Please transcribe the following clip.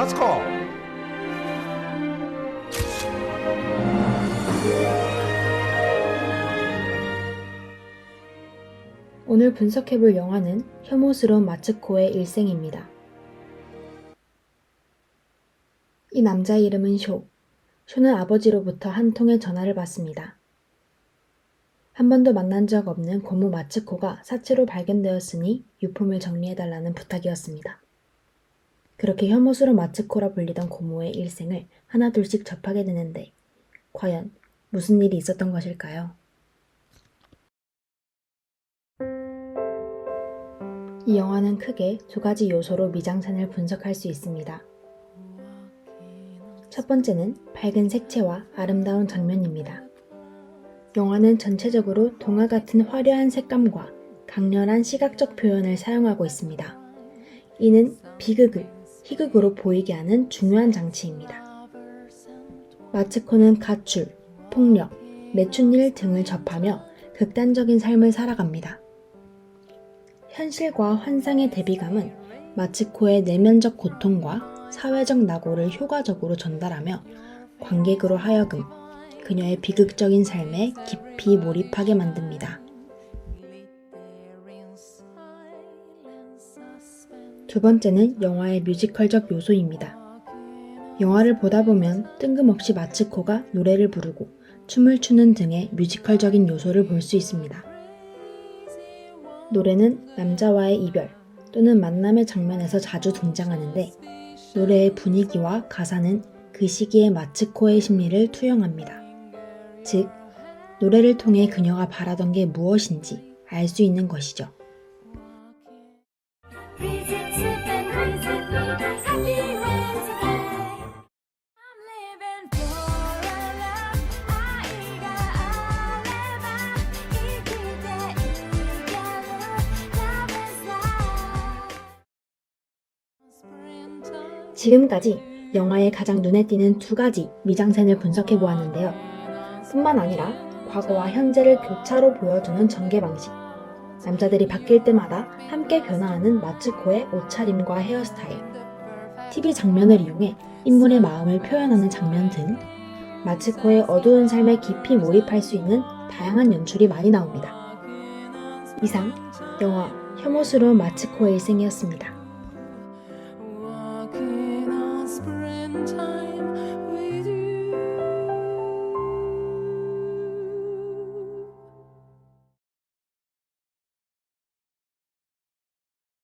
마스코 오늘 분석해볼 영화는 혐오스러운 마츠코의 일생입니다. 이 남자의 이름은 쇼. 쇼는 아버지로부터 한 통의 전화를 받습니다. 한 번도 만난 적 없는 고모 마츠코가 사체로 발견되었으니 유품을 정리해달라는 부탁이었습니다. 그렇게 혐오스러운 마츠코라 불리던 고모의 일생을 하나둘씩 접하게 되는데 과연 무슨 일이 있었던 것일까요? 이 영화는 크게 두 가지 요소로 미장센을 분석할 수 있습니다. 첫 번째는 밝은 색채와 아름다운 장면입니다. 영화는 전체적으로 동화 같은 화려한 색감과 강렬한 시각적 표현을 사용하고 있습니다. 이는 비극을 희극으로 보이게 하는 중요한 장치입니다. 마츠코는 가출, 폭력, 매춘일 등을 접하며 극단적인 삶을 살아갑니다. 현실과 환상의 대비감은 마츠코의 내면적 고통과 사회적 낙오를 효과적으로 전달하며 관객으로 하여금 그녀의 비극적인 삶에 깊이 몰입하게 만듭니다. 두 번째는 영화의 뮤지컬적 요소입니다. 영화를 보다 보면 뜬금없이 마츠코가 노래를 부르고 춤을 추는 등의 뮤지컬적인 요소를 볼 수 있습니다. 노래는 남자와의 이별 또는 만남의 장면에서 자주 등장하는데 노래의 분위기와 가사는 그 시기의 마츠코의 심리를 투영합니다. 즉, 노래를 통해 그녀가 바라던 게 무엇인지 알 수 있는 것이죠. 지금까지 영화의 가장 눈에 띄는 두 가지 미장센을 분석해 보았는데요. 뿐만 아니라 과거와 현재를 교차로 보여주는 전개 방식, 남자들이 바뀔 때마다 함께 변화하는 마츠코의 옷차림과 헤어스타일, TV 장면을 이용해 인물의 마음을 표현하는 장면 등 마츠코의 어두운 삶에 깊이 몰입할 수 있는 다양한 연출이 많이 나옵니다. 이상 영화 혐오스러운 마츠코의 일생이었습니다. time.